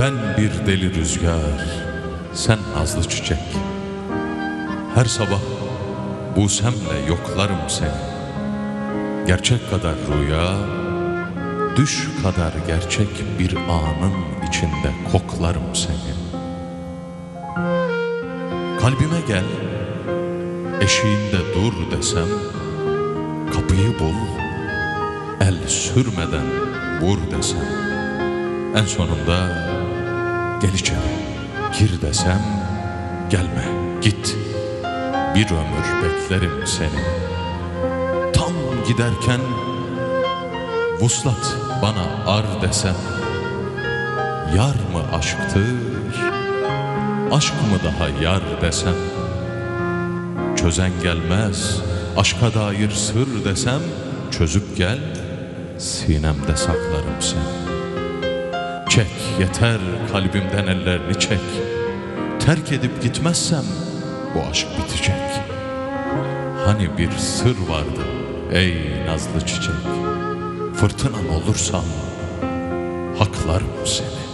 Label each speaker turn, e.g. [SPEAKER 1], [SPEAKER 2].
[SPEAKER 1] Ben bir deli rüzgar, sen nazlı çiçek. Her sabah busemle yoklarım seni. Gerçek kadar rüya, düş kadar gerçek bir anın içinde koklarım seni. Kalbime gel, eşiğinde dur desem, kapıyı bul, el sürmeden vur desem, en sonunda gel gir desem, gelme, git. Bir ömür beklerim seni. Tam giderken vuslat bana ar desem, yar mı aşktır, aşk mı daha yar desem, çözen gelmez, aşka dair sır desem, çözüp gel, sinemde saklarım seni. Çek yeter kalbimden ellerini çek. Terk edip gitmezsem bu aşk bitecek. Hani bir sır vardı ey nazlı çiçek. Fırtınan olursam haklarım seni.